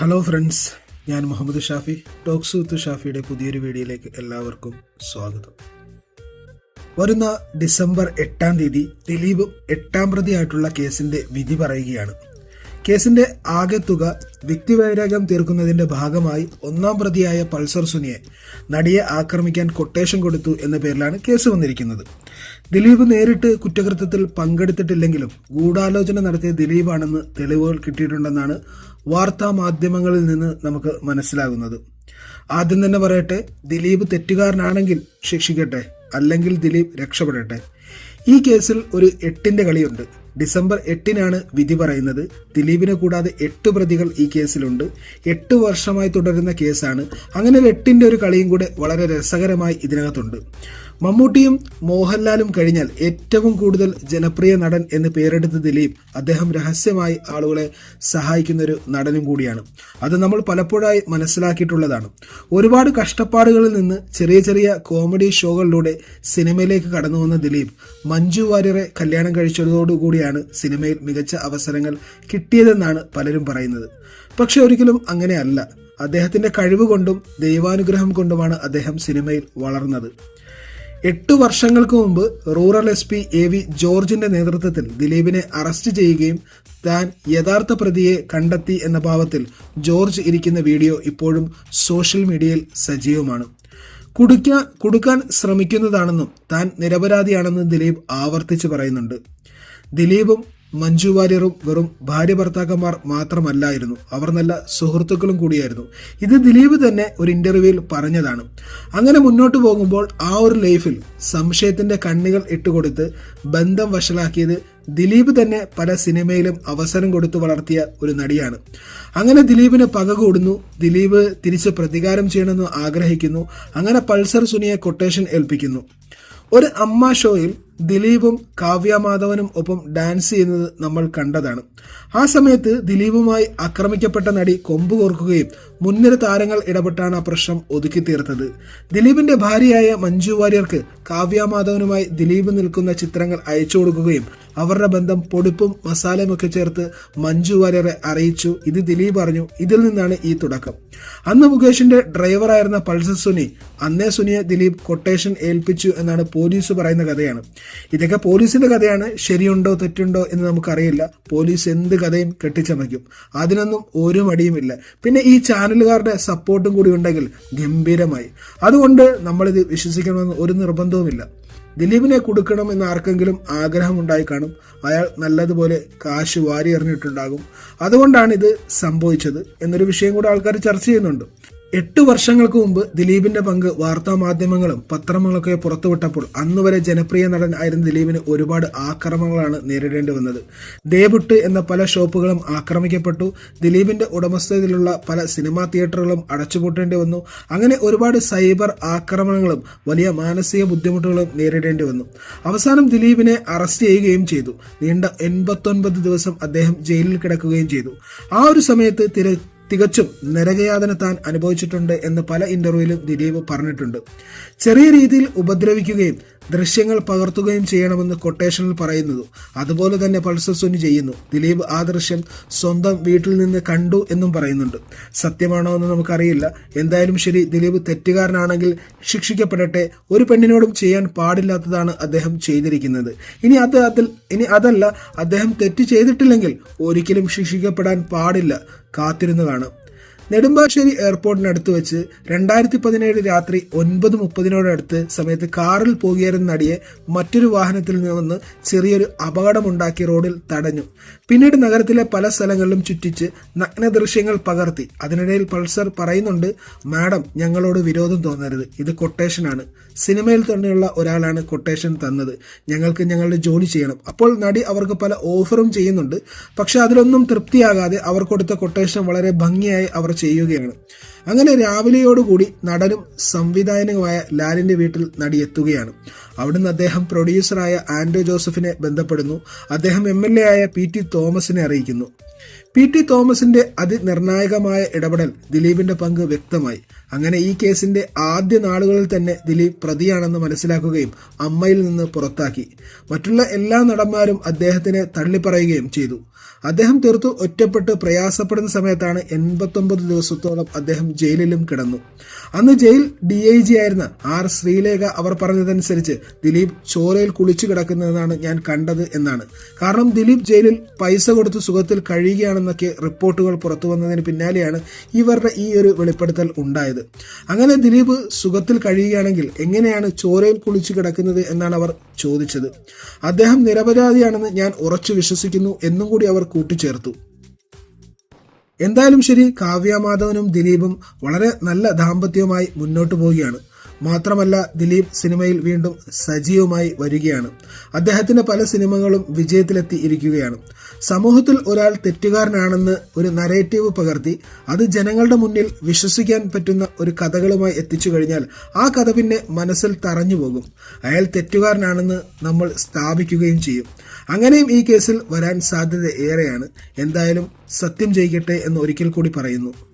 Hello friends ഞാൻ Muhammad Shafi talks with ഷാഫിയുടെ പുതിയൊരു വീഡിയോയിലേക്ക് എല്ലാവർക്കും സ്വാഗതം. വരുന്ന ഡിസംബർ എട്ടാം തീയതി ദിലീപ് എട്ടാം പ്രതിയായിട്ടുള്ള കേസിന്റെ വിധി പറയുകയാണ്. കേസിന്റെ ആകെ തുക വ്യക്തിവൈരാഗ്യം തീർക്കുന്നതിന്റെ ഭാഗമായി ഒന്നാം പ്രതിയായ പൾസർ സുനിയെ നടിയെ ആക്രമിക്കാൻ കൊട്ടേഷൻ കൊടുത്തു എന്ന പേരിലാണ് കേസ് വന്നിരിക്കുന്നത്. ദിലീപ് നേരിട്ട് കുറ്റകൃത്യത്തിൽ പങ്കെടുത്തിട്ടില്ലെങ്കിലും ഗൂഢാലോചന നടത്തിയ ദിലീപാണെന്ന് തെളിവുകൾ കിട്ടിയിട്ടുണ്ടെന്നാണ് വാർത്താ മാധ്യമങ്ങളിൽ നിന്ന് നമുക്ക് മനസ്സിലാകുന്നത്. ആദ്യം തന്നെ പറയട്ടെ ദിലീപ് തെറ്റുകാരനാണെങ്കിൽ ശിക്ഷിക്കട്ടെ അല്ലെങ്കിൽ ദിലീപ് രക്ഷപ്പെടട്ടെ. ഈ കേസിൽ ഒരു എട്ടിന്റെ കളിയുണ്ട്. ഡിസംബർ എട്ടിനാണ് വിധി പറയുന്നത്. ദിലീപിനെ കൂടാതെ എട്ട് പ്രതികൾ ഈ കേസിലുണ്ട്. എട്ട് വർഷമായി തുടരുന്ന കേസാണ്. അങ്ങനെ ഒരു എട്ടിന്റെ ഒരു കളിയും കൂടെ വളരെ രസകരമായി ഇതിനകത്തുണ്ട്. മമ്മൂട്ടിയും മോഹൻലാലും കഴിഞ്ഞാൽ ഏറ്റവും കൂടുതൽ ജനപ്രിയ നടൻ എന്ന് പേരെടുത്ത ദിലീപ് അദ്ദേഹം രഹസ്യമായി ആളുകളെ സഹായിക്കുന്ന ഒരു നടനും കൂടിയാണ്. അത് നമ്മൾ പലപ്പോഴായി മനസ്സിലാക്കിയിട്ടുള്ളതാണ്. ഒരുപാട് കഷ്ടപ്പാടുകളിൽ നിന്ന് ചെറിയ ചെറിയ കോമഡി ഷോകളിലൂടെ സിനിമയിലേക്ക് കടന്നു വന്ന ദിലീപ് മഞ്ജു വാര്യറെ കല്യാണം കഴിച്ചതോടുകൂടിയാണ് സിനിമയിൽ മികച്ച അവസരങ്ങൾ കിട്ടിയതെന്നാണ് പലരും പറയുന്നത്. പക്ഷെ ഒരിക്കലും അങ്ങനെയല്ല. അദ്ദേഹത്തിന്റെ കഴിവ് കൊണ്ടും ദൈവാനുഗ്രഹം കൊണ്ടുമാണ് അദ്ദേഹം സിനിമയിൽ വളർന്നത്. എട്ട് വർഷങ്ങൾക്ക് മുമ്പ് rural S P A V ജോർജിന്റെ നേതൃത്വത്തിൽ ദിലീപിനെ അറസ്റ്റ് ചെയ്യുകയും താൻ യഥാർത്ഥ പ്രതിയെ കണ്ടെത്തി എന്ന ഭാവത്തിൽ ജോർജ് ഇരിക്കുന്ന വീഡിയോ ഇപ്പോഴും സോഷ്യൽ മീഡിയയിൽ സജീവമാണ്. കുടിക്കാൻ കുടുക്കാൻ ശ്രമിക്കുന്നതാണെന്നും താൻ നിരപരാധിയാണെന്നും ദിലീപ് ആവർത്തിച്ച് പറയുന്നുണ്ട്. ദിലീപും മഞ്ജു വാര്യറും വെറും ഭാര്യ ഭർത്താക്കന്മാർ മാത്രമല്ലായിരുന്നു. അവർ നല്ല സുഹൃത്തുക്കളും കൂടിയായിരുന്നു. ഇത് ദിലീപ് തന്നെ ഒരു ഇന്റർവ്യൂവിൽ പറഞ്ഞതാണ്. അങ്ങനെ മുന്നോട്ട് പോകുമ്പോൾ ആ ഒരു ലൈഫിൽ സംശയത്തിന്റെ കണ്ണുകൾ ഇട്ടുകൊടുത്ത് ബന്ധം വഷളാക്കിയത് ദിലീപ് തന്നെ പല സിനിമയിലും അവസരം കൊടുത്തു വളർത്തിയ ഒരു നടിയാണ്. അങ്ങനെ ദിലീപിന് പക കൂടുന്നു. ദിലീപ് തിരിച്ച് പ്രതികാരം ചെയ്യണമെന്ന് ആഗ്രഹിക്കുന്നു. അങ്ങനെ പൾസർ സുനിയെ കൊട്ടേഷൻ ഏൽപ്പിക്കുന്നു. ഒരു അമ്മ ഷോയിൽ ദിലീപും കാവ്യ മാധവനും ഒപ്പം ഡാൻസ് ചെയ്യുന്നത് നമ്മൾ കണ്ടതാണ്. ആ സമയത്ത് ദിലീപുമായി ആക്രമിക്കപ്പെട്ട നടി കൊമ്പ് കോർക്കുകയും മുൻനിര താരങ്ങൾ ഇടപെട്ടാണ് ആ പ്രശ്നം ഒതുക്കി തീർത്തത്. ദിലീപിന്റെ ഭാര്യയായ മഞ്ജു വാര്യർക്ക് കാവ്യ മാധവനുമായി ദിലീപ് നിൽക്കുന്ന ചിത്രങ്ങൾ അയച്ചു കൊടുക്കുകയും അവരുടെ ബന്ധം പൊടിപ്പും മസാലയും ഒക്കെ ചേർത്ത് മഞ്ജു വാര്യറെ അറിയിച്ചു. ഇത് ദിലീപ് അറിഞ്ഞു. ഇതിൽ നിന്നാണ് ഈ തുടക്കം. അന്ന് മുകേഷിന്റെ ഡ്രൈവറായിരുന്ന പൾസർ സുനി അന്നേ സുനിയെ ദിലീപ് കൊട്ടേഷൻ ഏൽപ്പിച്ചു എന്നാണ് പോലീസ് പറയുന്ന കഥയാണ്. ഇതൊക്കെ പോലീസിന്റെ കഥയാണ്. ശരിയുണ്ടോ തെറ്റുണ്ടോ എന്ന് നമുക്കറിയില്ല. പോലീസ് എന്ത് കഥയും കെട്ടിച്ചമയ്ക്കും. അതിനൊന്നും ഒരു മടിയുമില്ല. പിന്നെ ഈ ചാനലുകാരുടെ സപ്പോർട്ടും കൂടി ഉണ്ടെങ്കിൽ ഗംഭീരമായി. അതുകൊണ്ട് നമ്മളിത് വിശ്വസിക്കണമെന്ന് ഒരു നിർബന്ധവുമില്ല. ദിലീപിനെ കൊടുക്കണം എന്ന് ആർക്കെങ്കിലും ആഗ്രഹം ഉണ്ടായി കാണും. അയാൾ നല്ലതുപോലെ കാശ് വാരി എറിഞ്ഞിട്ടുണ്ടാകും അതുകൊണ്ടാണ് ഇത് സംഭവിച്ചത് എന്നൊരു വിഷയം കൂടെ ആൾക്കാർ ചർച്ച ചെയ്യുന്നുണ്ട്. എട്ട് വർഷങ്ങൾക്ക് മുമ്പ് ദിലീപിന്റെ പങ്ക് വാർത്താ മാധ്യമങ്ങളും പത്രങ്ങളൊക്കെ പുറത്തുവിട്ടപ്പോൾ അന്ന് വരെ ജനപ്രിയ നടൻ ആയിരുന്ന ദിലീപിന് ഒരുപാട് ആക്രമണങ്ങളാണ് നേരിടേണ്ടി വന്നത്. ദേബുട്ട് എന്ന പല ഷോപ്പുകളും ആക്രമിക്കപ്പെട്ടു. ദിലീപിന്റെ ഉടമസ്ഥതയിലുള്ള പല സിനിമാ തിയേറ്ററുകളും അടച്ചുപൂട്ടേണ്ടി വന്നു. അങ്ങനെ ഒരുപാട് സൈബർ ആക്രമണങ്ങളും വലിയ മാനസിക ബുദ്ധിമുട്ടുകളും നേരിടേണ്ടി വന്നു. അവസാനം ദിലീപിനെ അറസ്റ്റ് ചെയ്യുകയും ചെയ്തു. നീണ്ട എൺപത്തൊൻപത് ദിവസം അദ്ദേഹം ജയിലിൽ കിടക്കുകയും ചെയ്തു. ആ ഒരു സമയത്ത് തിര തികച്ചും നരകയാതന താൻ അനുഭവിച്ചിട്ടുണ്ട് എന്ന് പല ഇന്റർവ്യൂവിലും ദിലീപ് പറഞ്ഞിട്ടുണ്ട്. ചെറിയ രീതിയിൽ ഉപദ്രവിക്കുകയും ദൃശ്യങ്ങൾ പകർത്തുകയും ചെയ്യണമെന്ന് കൊട്ടേഷനിൽ പറയുന്നു അതുപോലെ തന്നെ പൾസർ സുനി ചെയ്യുന്നു. ദിലീപ് ആ ദൃശ്യം സ്വന്തം വീട്ടിൽ നിന്ന് കണ്ടു എന്നും പറയുന്നുണ്ട്. സത്യമാണോ എന്ന് നമുക്കറിയില്ല. എന്തായാലും ശരി ദിലീപ് തെറ്റുകാരനാണെങ്കിൽ ശിക്ഷിക്കപ്പെടട്ടെ. ഒരു പെണ്ണിനോടും ചെയ്യാൻ പാടില്ലാത്തതാണ് അദ്ദേഹം ചെയ്തിരിക്കുന്നത്. ഇനി അത് അതിൽ ഇനി അതല്ല അദ്ദേഹം തെറ്റ് ചെയ്തിട്ടില്ലെങ്കിൽ ഒരിക്കലും ശിക്ഷിക്കപ്പെടാൻ പാടില്ല. കാത്തിരുന്നു കാണാം. നെടുമ്പാശ്ശേരി എയർപോർട്ടിനടുത്ത് വെച്ച് രണ്ടായിരത്തി പതിനേഴ് രാത്രി ഒൻപത് മുപ്പതിനോടടുത്ത് സമയത്ത് കാറിൽ പോകുകയായിരുന്ന നടിയെ മറ്റൊരു വാഹനത്തിൽ നിന്ന് ചെറിയൊരു അപകടമുണ്ടാക്കി റോഡിൽ തടഞ്ഞു. പിന്നീട് നഗരത്തിലെ പല സ്ഥലങ്ങളിലും ചുറ്റിച്ച് നഗ്ന ദൃശ്യങ്ങൾ പകർത്തി. അതിനിടയിൽ പൾസർ പറയുന്നുണ്ട് മാഡം ഞങ്ങളോട് വിരോധം തോന്നരുത്. ഇത് കൊട്ടേഷനാണ്. സിനിമയിൽ തന്നെയുള്ള ഒരാളാണ് കൊട്ടേഷൻ തന്നത്. ഞങ്ങൾക്ക് ഞങ്ങളുടെ ജോലി ചെയ്യണം. അപ്പോൾ നടി അവർക്ക് പല ഓഫറും ചെയ്യുന്നുണ്ട്. പക്ഷെ അതിലൊന്നും തൃപ്തിയാകാതെ അവർ കൊടുത്ത കൊട്ടേഷൻ വളരെ ഭംഗിയായി അവർ ചെയ്യുകയാണ്. അങ്ങനെ രാവിലെയോടുകൂടി നടനും സംവിധായകനുമായ ലാലിന്റെ വീട്ടിൽ നടി എത്തുകയാണ് അവിടുന്ന് അദ്ദേഹം പ്രൊഡ്യൂസറായ ആൻഡോ ജോസഫിനെ ബന്ധപ്പെടുന്നു. അദ്ദേഹം എം എൽ എ ആയ പി ടി തോമസിനെ അറിയിക്കുന്നു. പി ടി തോമസിന്റെ അതിനിർണായകമായ ഇടപെടൽ ദിലീപിന്റെ പങ്ക് വ്യക്തമായി. അങ്ങനെ ഈ കേസിന്റെ ആദ്യ നാളുകളിൽ തന്നെ ദിലീപ് പ്രതിയാണെന്ന് മനസ്സിലാക്കുകയും അമ്മയിൽ നിന്ന് പുറത്താക്കി. മറ്റുള്ള എല്ലാ നടന്മാരും അദ്ദേഹത്തിനെ തള്ളിപ്പറയുകയും ചെയ്തു. അദ്ദേഹം തീർത്തു ഒറ്റപ്പെട്ട് പ്രയാസപ്പെടുന്ന സമയത്താണ് എൺപത്തൊമ്പത് ദിവസത്തോളം അദ്ദേഹം ജയിലിലും കിടന്നു. അന്ന് ജയിൽ ഡി ഐ ജി ആയിരുന്ന ആർ ശ്രീലേഖ അവർ പറഞ്ഞതനുസരിച്ച് ദിലീപ് ചോരയിൽ കുളിച്ചു കിടക്കുന്നതാണ് ഞാൻ കണ്ടത് എന്നാണ്. കാരണം ദിലീപ് ജയിലിൽ പൈസ കൊടുത്ത് സുഖത്തിൽ കഴിയുകയാണെന്നൊക്കെ റിപ്പോർട്ടുകൾ പുറത്തു വന്നതിന് പിന്നാലെയാണ് ഇവരുടെ ഈ ഒരു വെളിപ്പെടുത്തൽ ഉണ്ടായത്. അങ്ങനെ ദിലീപ് സുഖത്തിൽ കഴിയുകയാണെങ്കിൽ എങ്ങനെയാണ് ചോരയിൽ കുളിച്ചു കിടക്കുന്നത് എന്നാണ് അവർ ചോദിച്ചത്. അദ്ദേഹം നിരപരാധിയാണെന്ന് ഞാൻ ഉറച്ചു വിശ്വസിക്കുന്നു എന്നും കൂടി അവർ കൂട്ടിച്ചേർത്തു. എന്തായാലും ശരി കാവ്യ മാധവനും ദിലീപും വളരെ നല്ല ദാമ്പത്യവുമായി മുന്നോട്ട് പോവുകയാണ്. മാത്രമല്ല ദിലീപ് സിനിമയിൽ വീണ്ടും സജീവമായി വരികയാണ്. അദ്ദേഹത്തിന്റെ പല സിനിമകളും വിജയത്തിലെത്തി ഇരിക്കുകയാണ്. സമൂഹത്തിൽ ഒരാൾ തെറ്റുകാരനാണെന്ന് ഒരു നരേറ്റീവ് പകർത്തി അത് ജനങ്ങളുടെ മുന്നിൽ വിശ്വസിക്കാൻ പറ്റുന്ന ഒരു കഥകളുമായി എത്തിച്ചു കഴിഞ്ഞാൽ ആ കഥ പിന്നെ മനസ്സിൽ തറഞ്ഞു പോകും. അയാൾ തെറ്റുകാരനാണെന്ന് നമ്മൾ സ്ഥാപിക്കുകയും ചെയ്യും. അങ്ങനെയും ഈ കേസിൽ വരാൻ സാധ്യത ഏറെയാണ്. എന്തായാലും സത്യം ചെയ്യിക്കട്ടെ എന്ന് ഒരിക്കൽ കൂടി പറയുന്നു.